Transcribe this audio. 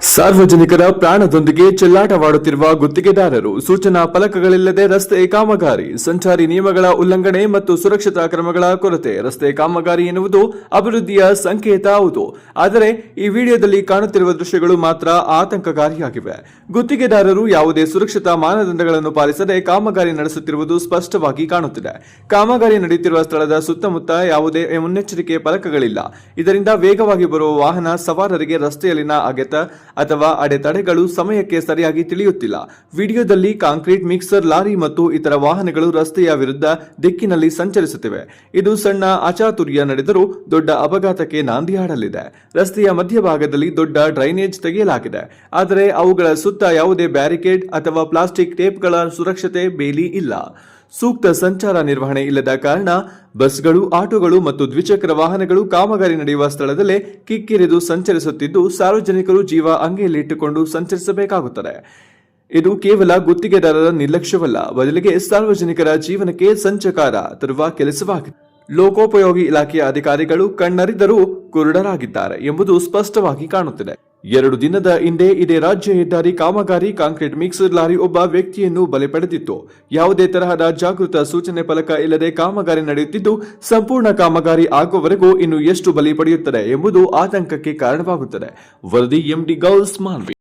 ಸಾರ್ವಜನಿಕರ ಪ್ರಾಣದೊಂದಿಗೆ ಚೆಲ್ಲಾಟವಾಡುತ್ತಿರುವ ಗುತ್ತಿಗೆದಾರರು ಸೂಚನಾ ಫಲಕಗಳಿಲ್ಲದೆ ರಸ್ತೆ ಕಾಮಗಾರಿ, ಸಂಚಾರಿ ನಿಯಮಗಳ ಉಲ್ಲಂಘನೆ ಮತ್ತು ಸುರಕ್ಷತಾ ಕ್ರಮಗಳ ಕೊರತೆ. ರಸ್ತೆ ಕಾಮಗಾರಿ ಎನ್ನುವುದು ಅಭಿವೃದ್ಧಿಯ ಸಂಕೇತ ಹೌದು. ಆದರೆ ಈ ವಿಡಿಯೋದಲ್ಲಿ ಕಾಣುತ್ತಿರುವ ದೃಶ್ಯಗಳು ಮಾತ್ರ ಆತಂಕಕಾರಿಯಾಗಿವೆ. ಗುತ್ತಿಗೆದಾರರು ಯಾವುದೇ ಸುರಕ್ಷತಾ ಮಾನದಂಡಗಳನ್ನು ಪಾಲಿಸದೆ ಕಾಮಗಾರಿ ನಡೆಸುತ್ತಿರುವುದು ಸ್ಪಷ್ಟವಾಗಿ ಕಾಣುತ್ತಿದೆ. ಕಾಮಗಾರಿ ನಡೆಯುತ್ತಿರುವ ಸ್ಥಳದ ಸುತ್ತಮುತ್ತ ಯಾವುದೇ ಮುನ್ನೆಚ್ಚರಿಕೆ ಫಲಕಗಳಿಲ್ಲ. ಇದರಿಂದ ವೇಗವಾಗಿ ಬರುವ ವಾಹನ ಸವಾರರಿಗೆ ರಸ್ತೆಯಲ್ಲಿನ ಅಗೆತ ಅಥವಾ ಅಡೆತಡೆಗಳು ಸಮಯಕ್ಕೆ ಸರಿಯಾಗಿ ತಿಳಿಯುತ್ತಿಲ್ಲ. ವಿಡಿಯೋದಲ್ಲಿ ಕಾಂಕ್ರೀಟ್ ಮಿಕ್ಸರ್, ಲಾರಿ ಮತ್ತು ಇತರ ವಾಹನಗಳು ರಸ್ತೆಯ ವಿರುದ್ಧ ದಿಕ್ಕಿನಲ್ಲಿ ಸಂಚರಿಸುತ್ತಿವೆ. ಇದು ಸಣ್ಣ ಅಚಾತುರ್ಯ ನಡೆದರೂ ದೊಡ್ಡ ಅಪಘಾತಕ್ಕೆ ನಾಂದಿಯಾಡಲಿದೆ ರಸ್ತೆಯ ಮಧ್ಯಭಾಗದಲ್ಲಿ ದೊಡ್ಡ ಡ್ರೈನೇಜ್ ತೆಗೆಯಲಾಗಿದೆ. ಆದರೆ ಅವುಗಳ ಸುತ್ತ ಯಾವುದೇ ಬ್ಯಾರಿಕೇಡ್ ಅಥವಾ ಪ್ಲಾಸ್ಟಿಕ್ ಟೇಪ್ಗಳ ಸುರಕ್ಷತೆ ಬೇಲಿ ಇಲ್ಲ. ಸೂಕ್ತ ಸಂಚಾರ ನಿರ್ವಹಣೆ ಇಲ್ಲದ ಕಾರಣ ಬಸ್ಗಳು, ಆಟೋಗಳು ಮತ್ತು ದ್ವಿಚಕ್ರ ವಾಹನಗಳು ಕಾಮಗಾರಿ ನಡೆಯುವ ಸ್ಥಳದಲ್ಲೇ ಕಿಕ್ಕಿರಿದು ಸಂಚರಿಸುತ್ತಿದ್ದು ಸಾರ್ವಜನಿಕರು ಜೀವ ಅಂಗೆಯಲ್ಲಿಟ್ಟುಕೊಂಡು ಸಂಚರಿಸಬೇಕಾಗುತ್ತದೆ. ಇದು ಕೇವಲ ಗುತ್ತಿಗೆದಾರರ ನಿರ್ಲಕ್ಷ್ಯವಲ್ಲ, ಬದಲಿಗೆ ಸಾರ್ವಜನಿಕರ ಜೀವನಕ್ಕೆ ಸಂಚಕಾರ ತರುವ ಕೆಲಸವಾಗಿದೆ. ಲೋಕೋಪಯೋಗಿ ಇಲಾಖೆಯ ಅಧಿಕಾರಿಗಳು ಕಣ್ಣರಿದರೂ ಕುರುಡರಾಗಿದ್ದಾರೆ ಎಂಬುದು ಸ್ಪಷ್ಟವಾಗಿ ಕಾಣುತ್ತಿದೆ. ಎರಡು ದಿನದ ಹಿಂದೆ ಇದೇ ರಾಜ್ಯ ಹೆದ್ದಾರಿ ಕಾಮಗಾರಿ ಕಾಂಕ್ರೀಟ್ ಮಿಕ್ಸರ್ ಲಾರಿ ಒಬ್ಬ ವ್ಯಕ್ತಿಯನ್ನು ಬಲಿ ಪಡೆದಿತ್ತು. ಯಾವುದೇ ತರಹದ ಜಾಗೃತ ಸೂಚನೆ ಫಲಕ ಇಲ್ಲದೆ ಕಾಮಗಾರಿ ನಡೆಯುತ್ತಿದ್ದು, ಸಂಪೂರ್ಣ ಕಾಮಗಾರಿ ಆಗುವವರೆಗೂ ಇನ್ನು ಎಷ್ಟು ಬಲಿ ಪಡೆಯುತ್ತದೆ ಎಂಬುದು ಆತಂಕಕ್ಕೆ ಕಾರಣವಾಗುತ್ತದೆ. ವರದಿ ಎಂಡಿ ಗೌಲ್ಸ್ ಮಾನ್ವಿ.